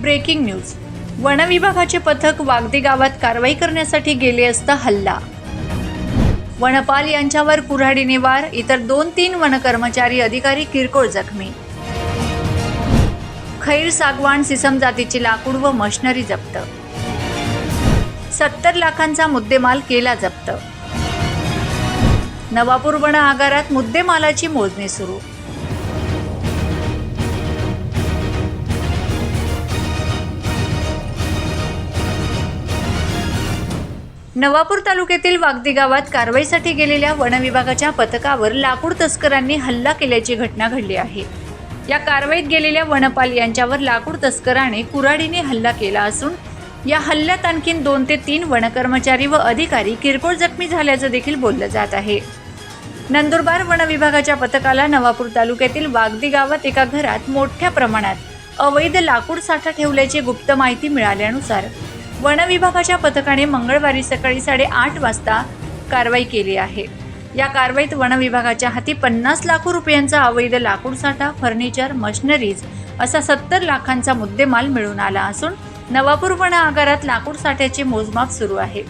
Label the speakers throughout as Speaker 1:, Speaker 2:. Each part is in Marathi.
Speaker 1: Breaking news. वनविभागाचे पथक वागदी गावात कारवाई करण्यासाठी गेले असता हल्ला. वनपाल यांच्यावर कुऱ्हाडीने वार इतर दोन तीन वनकर्मचारी अधिकारी किरकोळ जखमी. खैर सागवान सिसम जातीचे लाकूड व मशनरी जप्त. सत्तर लाखांचा मुद्देमाल केला जप्त. नवापूर वन आगारात मुद्देमालाची मोजणी सुरू. नवापूर तालुक्यातील वागदी गावात कारवाईसाठी गेलेल्या वनविभागाच्या पथकावर लाकूड तस्करांनी हल्ला केल्याची घटना घडली आहे. या कारवाईत गेलेल्या वनपाल यांच्यावर लाकूड तस्कराने कुऱ्हाडीने हल्ला केला असून या हल्ल्यात आणखीन दोन ते तीन वनकर्मचारी व अधिकारी किरकोळ जखमी झाल्याचं देखील बोललं जात आहे. नंदुरबार वन विभागाच्या पथकाला नवापूर तालुक्यातील वागदी गावात एका घरात मोठ्या प्रमाणात अवैध लाकूड साठा ठेवल्याची गुप्त माहिती मिळाल्यानुसार वनविभागाच्या पथकाने मंगळवारी सकाळी साडेआठ वाजता कारवाई केली आहे. या कारवाईत वनविभागाच्या हाती पन्नास लाख रुपयांचा अवैध लाकूड साठा फर्निचर मशिनरीज असा सत्तर लाखांचा मुद्देमाल मिळून आला असून नवापूर वन आगारात लाकूड साठ्याचे मोजमाप सुरू आहे.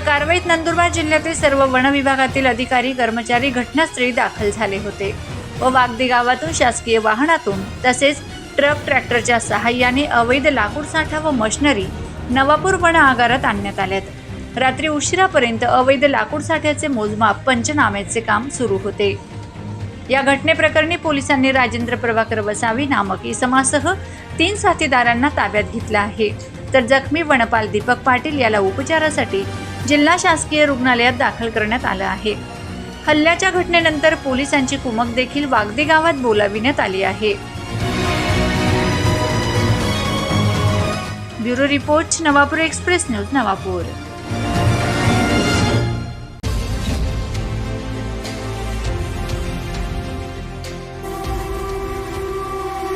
Speaker 1: या कारवाईत नंदुरबार जिल्ह्यातील सर्व वन विभागातील अधिकारी कर्मचारी घटनास्थळी दाखल झाले होते व वागदी गावातून शासकीय वाहनातून तसेच ट्रक ट्रॅक्टरच्या सहाय्याने अवैध लाकूड साठा व मशिनरी नवापूर वन आगारात आणण्यात आल्यात. रात्री उशिरापर्यंत अवैध लाकूड साठ्याचे मोजमाप पंचनाम्याचे काम सुरू होते. या घटनेप्रकरणी पोलिसांनी राजेंद्र प्रभाकर वसावी नामक इसमासह तीन साथीदारांना ताब्यात घेतलं आहे. तर जखमी वनपाल दीपक पाटील याला उपचारासाठी जिल्हा शासकीय रुग्णालयात दाखल करण्यात आलं आहे. हल्ल्याच्या घटनेनंतर पोलिसांची कुमक देखील वागदे गावात बोलाविण्यात आली आहे. Bureau report Navapur express news Navapur.